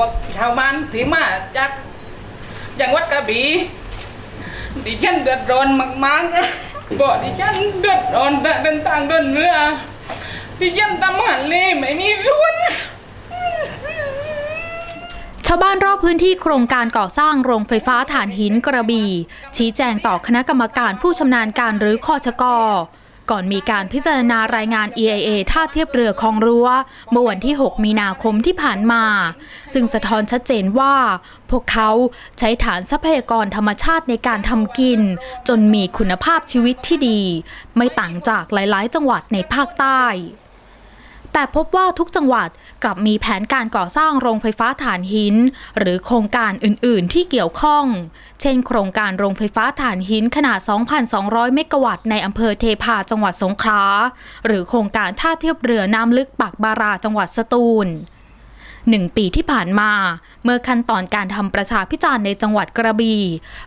วกชาวบ้านที่มาจากจังหวัดกระบี่ดิฉันเดือดร้อนมากๆก็ดิฉันเดือดร้อนแต่เดินทางเดินเรือดิฉันทำหันเลยไม่มีส่วนชาวบ้านรอบพื้นที่โครงการก่อสร้างโรงไฟฟ้าถ่านหินกระบี่ชี้แจงต่อคณะกรรมการผู้ชำนาญการหรือคอชกอ ก่อนมีการพิจารณารายงาน EIA ท่าเทียบเรือคลองรั้วเมื่อวันที่ 6 มีนาคมที่ผ่านมา ซึ่งสะท้อนชัดเจนว่า พวกเขาใช้ฐานทรัพยากรธรรมชาติในการทำกิน จนมีคุณภาพชีวิตที่ดี ไม่ต่างจากหลาย ๆ จังหวัดในภาคใต้ แต่พบว่าทุกจังหวัดกลับมีแผนการก่อสร้างโรงไฟฟ้าถ่านหิน หรือโครงการอื่น ๆ ที่เกี่ยวข้อง เช่น โครงการโรงไฟฟ้าถ่านหินขนาด 2,200 เมกะวัตต์ในอำเภอเทพาจังหวัดสงขลา หรือโครงการท่าเทียบเรือน้ำลึกปากบาราจังหวัดสตูลหนึ่งปีที่ผ่านมา เมื่อขั้นตอนการทำประชาพิจารณ์ในจังหวัดกระบี่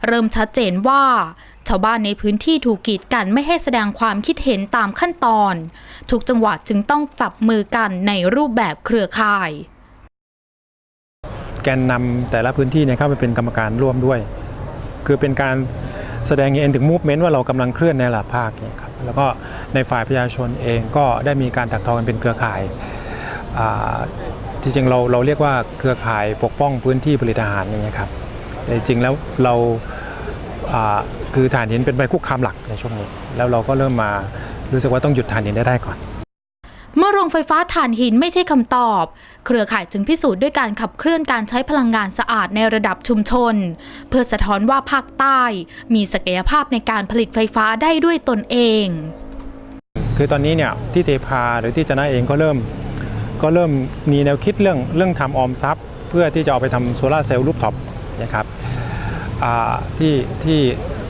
เริ่มชัดเจนว่า ชาวบ้านในพื้นที่ถูกกีดกันไม่ให้แสดงความคิดเห็นตามขั้นตอน ทุกจังหวัดจึงต้องจับมือกันในรูปแบบเครือข่าย แกนนำแต่ละพื้นที่เนี่ยเข้าไปเป็นกรรมการร่วมด้วย คือเป็นการแสดงเองถึงมูฟเมนต์ว่าเรากำลังเคลื่อนในระดับภาคเนี่ยครับแล้วก็ในฝ่ายประชาชนเองก็ได้มีการถักทอกันเป็นเครือข่ายาที่จริงเราเราเรียกว่าเครือข่ายปกป้องพื้นที่ผลิตอาหารอย่างนี้ครับแต่จริงแล้วเรา คือฐานหินเป็นไปคุกคามหลักในช่วงนี้แล้วเราก็เริ่มมารู้สึกว่าต้องหยุดฐานหินได้ได้ก่อน เมื่อโรงไฟฟ้าถ่านหินไม่ใช่คำตอบ เครือข่ายจึงพิสูจน์ด้วยการขับเคลื่อนการใช้พลังงานสะอาดในระดับชุมชน เพื่อสะท้อนว่าภาคใต้ มีศักยภาพในการผลิตไฟฟ้าได้ด้วยตนเอง คือตอนนี้เนี่ยที่เทพาหรือที่จะนะเองก็เริ่มก็เริ่มมีแนวคิดเรื่องเรื่องทำออมทรัพย์ เพื่อที่จะเอาไปทำโซลาร์เซลล์รูปท็อปนะครับอ่า ที่ที่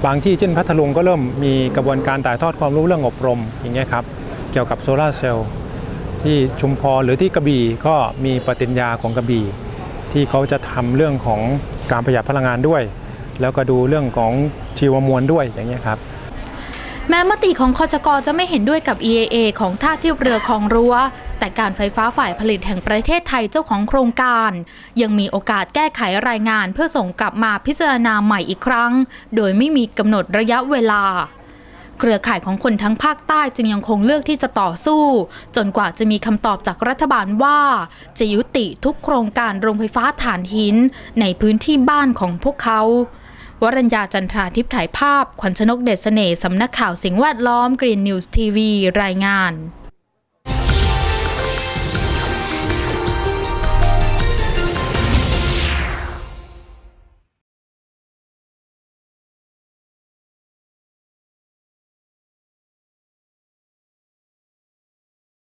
บางที่เช่นพัทลุงก็เริ่มมีกระบวนการถ่ายทอดความรู้เรื่องอบรมอย่างเงี้ยครับเกี่ยวกับโซลาร์เซลล์ที่ชุมพรหรือที่กระบี่ก็มีปฏิญญาของกระบี่ ที่เขาจะทำเรื่องของการประหยัดพลังงานด้วย แล้วก็ดูเรื่องของชีวมวลด้วยอย่างเงี้ยครับ แม้มติของคอชกจะไม่เห็นด้วยกับ EAA ของท่าเทียบเรือคลองรั้ว แต่การไฟฟ้าฝ่ายผลิตแห่งประเทศไทยเจ้าของโครงการ ยังมีโอกาสแก้ไขรายงานเพื่อส่งกลับมาพิจารณาใหม่อีกครั้ง โดยไม่มีกำหนดระยะเวลา เครือข่ายของคนทั้งภาคใต้จึงยังคงเลือกที่จะต่อสู้ จนกว่าจะมีคำตอบจากรัฐบาลว่า จะยุติทุกโครงการโรงไฟฟ้าถ่านหินในพื้นที่บ้านของพวกเขา วรัญญาจันทราทิพย์ถ่ายภาพ ขวัญชนกเดชเสน่ห์สำนักข่าวสิ่งแวดล้อมกรีนนิวส์ทีวีรายงาน